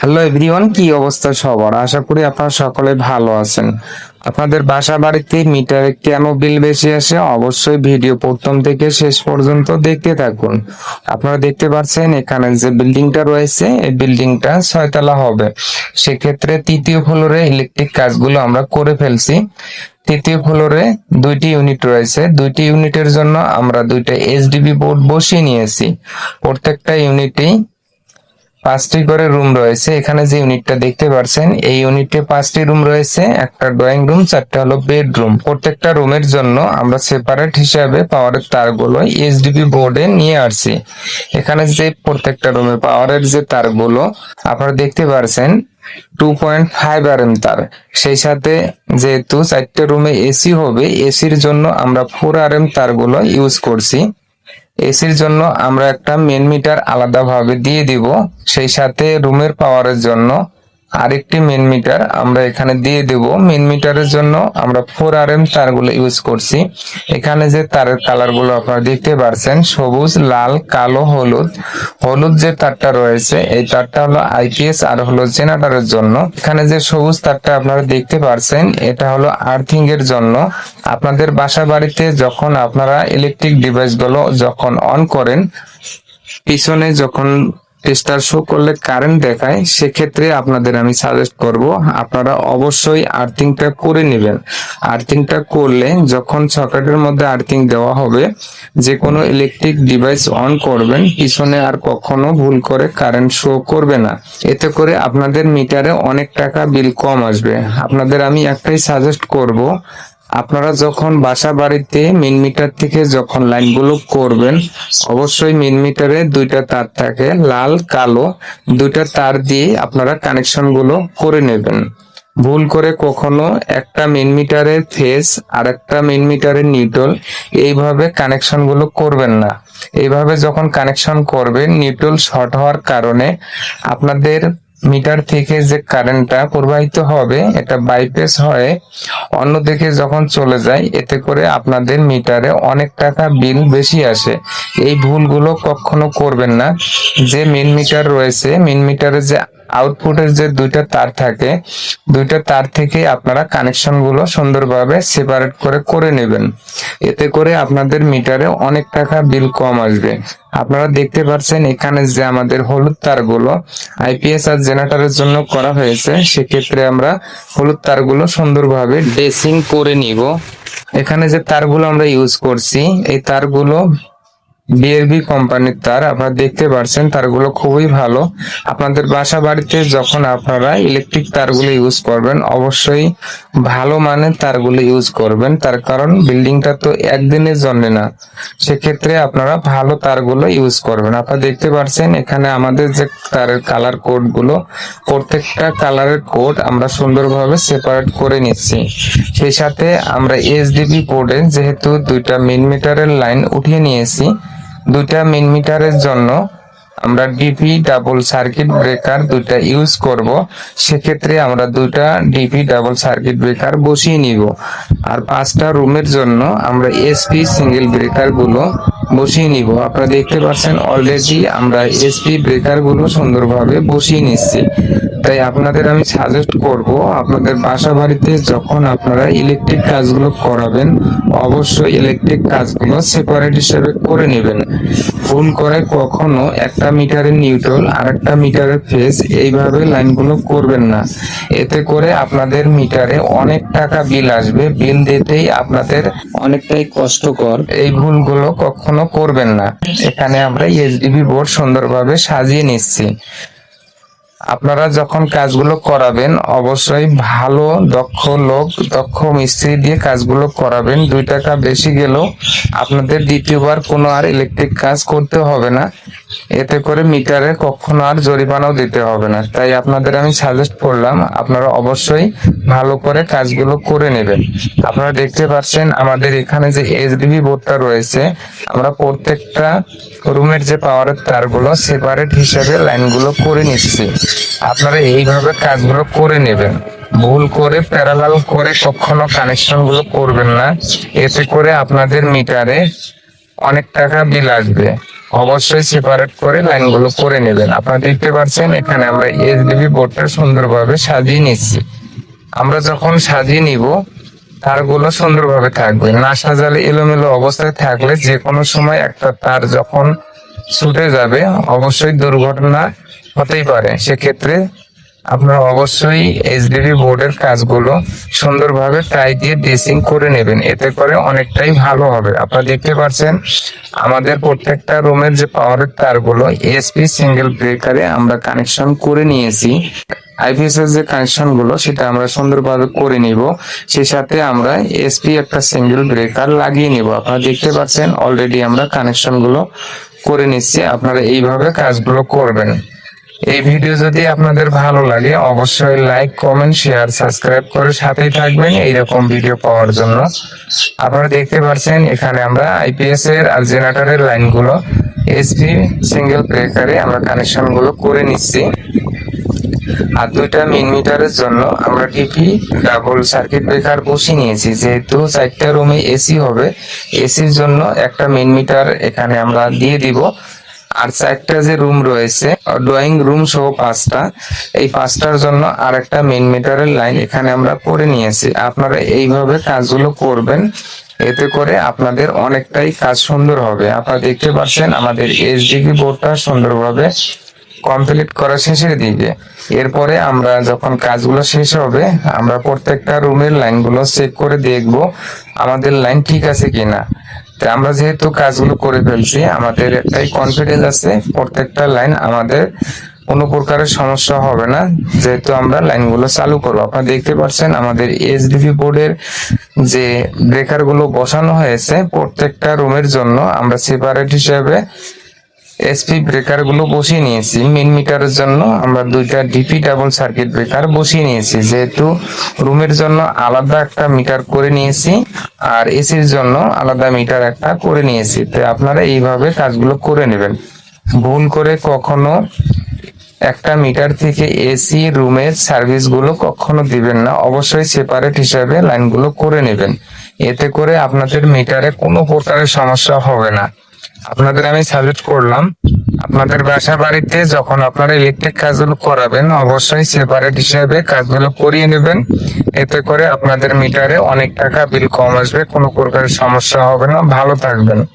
Hello everyone, কি অবস্থা সবার? আশা করি আপনারা সকলে ভালো আছেন। আপনাদের বাসা বাড়িতে মিটারে কেন বিল বেশি আসে অবশ্যই ভিডিও প্রথম থেকে শেষ পর্যন্ত দেখতে থাকুন। আপনারা দেখতে পাচ্ছেন এখানে যে বিল্ডিংটা রয়েছে, এই বিল্ডিংটা ছয়তলা হবে। সেক্ষেত্রে তৃতীয় ফ্লোরে ইলেকট্রিক কাজগুলো আমরা করে ফেলছি। তৃতীয় ফ্লোরে দুইটি ইউনিট রয়েছে। দুইটি ইউনিটের জন্য আমরা দুইটা এইচডিবি বোর্ড বসিয়ে নিয়েছি। প্রত্যেকটা ইউনিটেই পাঁচটি করে রুম রয়েছে। এখানে যে ইউনিটটা দেখতে পাচ্ছেন এই ইউনিটে পাঁচটি রুম রয়েছে, একটা ড্রয়িং রুম চারটা হলো বেডরুম প্রত্যেকটা রুমের জন্য আমরা সেপারেট হিসাবে পাওয়ারের তারগুলো এইচডিবি বোর্ডে নিয়ে আসছি। এখানে যে প্রত্যেকটা রুমে পাওয়ারের যে তারগুলো, আপনারা দেখতে পাচ্ছেন two point five R M তার। সেই সাথে যেহেতু চারটে রুমে এসি হবে এসির জন্য আমরা ফোর আর এম তারগুলো ইউজ করছি। এসির জন্য আমরা একটা মেন মিটার আলাদাভাবে দিয়ে দিব সেই সাথে রুমের পাওয়ারের জন্য আরেকটি মেন মিটার আমরা এখানে দিয়ে দেব। মেন মিটারের জন্য আমরা ফোর আর এম তারগুলো ইউজ করছি। এখানে যে তারের কালারগুলো আপনারা দেখতে পারছেন, সবুজ, লাল, কালো, হলুদ। হলুদ যে তারটা রয়েছে, এই তারটা হলো আইপিএস আর হলো জেনারেটরের জন্য। এখানে যে সবুজ তারটা আপনারা দেখতে পারছেন, এটা হলো আর্থিং এর জন্য। আপনাদের বাসা বাড়িতে যখন আপনারা ইলেকট্রিক ডিভাইসগুলো যখন অন করেন, পিছনে যখন টেস্টার শো করলে কারেন্ট দেখায়, সেক্ষেত্রে আপনাদের আমি সাজেস্ট করব, আপনারা অবশ্যই আর্থিংটা করে নেবেন। আর্থিংটা করলে যখন সকেটের মধ্যে আর্থিং দেওয়া হবে যে কোনো ইলেকট্রিক ডিভাইস অন করবেন, পিছনে আর কখনো ভুল করে কারেন্ট শো করবে না। এতে করে আপনাদের মিটারে অনেক টাকা বিল কম আসবে। আপনাদের আমি একটাই সাজেস্ট করব আপনারা যখন বাসা বাড়িতে মিন মিটার থেকে যখন লাইনগুলো করবেন, অবশ্যই মিন মিটারে দুইটা তার থাকে, লাল, কালো, দুইটা তার দিয়ে আপনারা কানেকশনগুলো করে নেবেন। ভুল করে কখনো একটা মিন মিটারের ফেস আর একটা মিন মিটারের নিউট্রাল এইভাবে কানেকশনগুলো করবেন না। এইভাবে যখন কানেকশন করবেন, নিউট্রাল শর্ট হওয়ার কারণে আপনাদের মিটার থেকে যে কারেন্টটা প্রবাহিত হবে, এটা বাইপাস হয়ে অন্যদিকে যখন চলে যায়, এতে করে আপনাদের মিটারে অনেক টাকা বিল বেশি আসে। এই ভুলগুলো কখনো করবেন না। যে মেন মিটার রয়েছে মেন মিটারে যে আউটপুটের যে দুইটা তার থাকে, দুইটা তার থেকে আপনারা কানেকশনগুলো সুন্দরভাবে সেপারেট করে করে নেবেন। এতে করে আপনাদের মিটারে অনেক টাকা বিল কম আসবে। আপনারা দেখতে পাচ্ছেন এখানে যে আমাদের হলুদ তারগুলো আইপিএস আর জেনারেটরের জন্য করা হয়েছে, সেক্ষেত্রে আমরা হলুদ তারগুলো সুন্দরভাবে ড্রেসিং করে নিব। এখানে যে তারগুলো আমরা ইউজ করছি, এই তারগুলো বিএলবি কোম্পানির তার, আপনারা দেখতে পাচ্ছেন তারগুলো খুবই ভালো। আপনাদের বাসা বাড়িতে যখন আপনারা ইলেকট্রিক তারগুলো ইউজ করবেন, অবশ্যই ভালো মানের তারগুলো ইউজ করবেন। তার কারণ বিল্ডিংটা তো একদিনের জন্য না। সেক্ষেত্রে আপনারা ভালো তারগুলো ইউজ করবেন। আপনারা দেখতে পাচ্ছেন এখানে আমাদের যে তারের কালার কোডগুলো প্রত্যেকটা কালারের কোড আমরা সুন্দরভাবে সেপারেট করে নিচ্ছি। সেই সাথে আমরা এইচডিবি পোর্টে যেহেতু দুইটা মিন মিটারের লাইন উঠিয়ে নিয়েছি দুইটা মিন মিটারের জন্য আমরা ডিপি ডাবল সার্কিট ব্রেকার দুইটা ইউজ করব। সেক্ষেত্রে আমরা দুইটা ডিপি ডাবল সার্কিট ব্রেকার বসিয়ে নিব। আর পাঁচটা রুমের জন্য আমরা এসপি সিঙ্গেল ব্রেকারগুলো বসিয়ে নিব। আপনারা দেখতে পাচ্ছেন অলরেডি আমরা এসপি ব্রেকারগুলো সুন্দরভাবে বসিয়ে নিচ্ছি। তাই আপনাদের আমি সাজেস্ট করব, আপনাদের বাসা বাড়িতে যখন আপনারা ইলেকট্রিক কাজগুলো করাবেন, অবশ্যই ইলেকট্রিক কাজগুলো সেপারেট হিসেবে করে নেবেন। ভুল করে কখনো একটা মিটারের নিউট্রাল আর একটা মিটারের ফেজ এইভাবে লাইনগুলো করবেন না। এতে করে আপনাদের মিটারে অনেক টাকা বিল আসবে। বিল দিতেই আপনাদের অনেকটাই কষ্টকর। এই ভুলগুলো কখনো করবেন না। এখানে আমরা এইচডিবি বোর্ড সুন্দরভাবে সাজিয়ে নিচ্ছি। আপনারা যখন কাজগুলো করাবেন, অবশ্যই ভালো, দক্ষ লোক, দক্ষ মিস্ত্রি দিয়ে কাজগুলো করাবেন। দুই টাকা বেশি গেলেও আপনাদের দ্বিতীয়বার কোনো আর ইলেকট্রিক কাজ করতে হবে না। এতে করে মিটারে কখনো আর জরিমানাও দিতে হবে না। তাই আপনাদের আমি সাজেস্ট করলাম, আপনারা অবশ্যই ভালো করে কাজগুলো করে নেবেন। আপনারা দেখতে পাচ্ছেন আমাদের এখানে যে এইচডিবি বোর্ডটা রয়েছে, আমরা প্রত্যেকটা রুমের যে পাওয়ারের তারগুলো সেপারেট হিসেবে লাইনগুলো করে নিচ্ছি। আপনারা এইভাবে কাজগুলো করে নেবেন। ভুল করে প্যারালাল করে কখনো কানেকশনগুলো করবেন না। এতে করে আপনাদের মিটারে অনেক টাকা বিল আসবে। অবশ্যই সেপারেট করে লাইনগুলো করে নেবেন। আপনারা দেখতে পাচ্ছেন, এখানে আমরা এসডিবি বোর্ডটা সুন্দরভাবে সাজিয়ে নিচ্ছি। আমরা যখন সাজিয়ে নিব, তারগুলো সুন্দরভাবে থাকবে। না সাজালে এলোমেলো অবস্থায় থাকলে যে কোনো সময় একটা তার যখন ছুটে যাবে, অবশ্যই দুর্ঘটনা হতেই পারে। সেক্ষেত্রে আপনারা অবশ্যই এইচডিবি বোর্ডের কাজগুলো সুন্দরভাবে টাই দিয়ে ড্রেসিং করে নেবেন। এতে করে অনেকটাই ভালো হবে। আপনারা দেখতে পাচ্ছেন, আমাদের প্রত্যেকটা রুমের যে পাওয়ারের তারগুলো এসপি সিঙ্গেল ব্রেকারে আমরা কানেকশন করে নিয়েছি। আইপিএস এর যে কানেকশনগুলো সেটা আমরা সুন্দরভাবে করে নিব। সেই সাথে আমরা এসপি একটা সিঙ্গেল ব্রেকার লাগিয়ে নিব। আপনারা দেখতে পাচ্ছেন অলরেডি আমরা কানেকশনগুলো করে নিচ্ছি। আপনারা এইভাবে কাজগুলো করবেন। এই ভিডিও যদি আপনাদের ভালো লাগে, অবশ্যই লাইক কমেন্ট শেয়ার সাবস্ক্রাইব করে সাথেই থাকবেন এইরকম ভিডিও পাওয়ার জন্য। আপনারা দেখতে পাচ্ছেন, এখানে আমরা আইপিএস এর আর জেনারেটরের লাইনগুলো এসপি সিঙ্গেল ব্রেকারে আমরা কানেকশনগুলো করে নিচ্ছি। আর দুইটা মিন মিটারের জন্য আমরা ডিপি ডাবল সার্কিট ব্রেকার বসিয়ে নিয়েছি। যেহেতু চারটা রুমে এসি হবে এসির জন্য একটা মিন মিটার এখানে আমরা দিয়ে দিব। আর চারটা যে রুম রয়েছে ড্রয়িং রুম সহ পাঁচটা। এই পাঁচটার জন্য আর একটা মেন মিটারের লাইন এখানে আমরা করে নিয়েছি। আপনারা এইভাবে কাজগুলো করবেন, এতে করে আপনাদের অনেকটাই কাজ সুন্দর হবে। আপনারা দেখতে পাচ্ছেন আমাদের এইচডিবি বোর্ডটা সুন্দরভাবে কমপ্লিট করা শেষের দিকে। এরপরে আমরা যখন কাজগুলো শেষ হবে, আমরা প্রত্যেকটা রুমের লাইনগুলো চেক করে দেখব, আমাদের লাইন ঠিক আছে কিনা। আমরা যেহেতু কাজগুলো করে ফেলছি, আমাদের একটাই কনফিডেন্স আছে, প্রত্যেকটা লাইন আমাদের কোনো প্রকারের সমস্যা হবে না। যেহেতু আমরা লাইনগুলো চালু করব। আপনারা দেখতে পাচ্ছেন আমাদের এসডিপি বোর্ডের যে ব্রেকারগুলো বসানো হয়েছে, প্রত্যেকটা রুমের জন্য আমরা সেপারেট হিসেবে এসপি ব্রেকারগুলো বসিয়ে নিয়েছি। মিন মিটারের জন্য আমরা দুইটা ডিপি ডাবল সার্কিট ব্রেকার বসিয়ে নিয়েছি। যেহেতু রুমের জন্য আলাদা একটা মিটার করে নিয়েছি আর এসির জন্য আলাদা মিটার একটা করে নিয়েছি। তো আপনারা এইভাবে কাজগুলো করে নেবেন। ভুল করে কখনো একটা মিটার থেকে এসি রুমের সার্ভিসগুলো কখনো দিবেন না। অবশ্যই সেপারেট হিসাবে লাইনগুলো করে নেবেন। এতে করে আপনাদের মিটারে কোনো প্রকারের সমস্যা হবে না। আপনাদের আমি সাজেস্ট করলাম। আপনাদের বাসা বাড়িতে যখন আপনারা ইলেকট্রিক কাজগুলো করাবেন, অবশ্যই সেপারেট হিসেবে কাজগুলো করিয়ে নেবেন। এতে করে আপনাদের মিটারে অনেক টাকা বিল কম আসবে, কোনো প্রকারের সমস্যা হবে না। ভালো থাকবেন।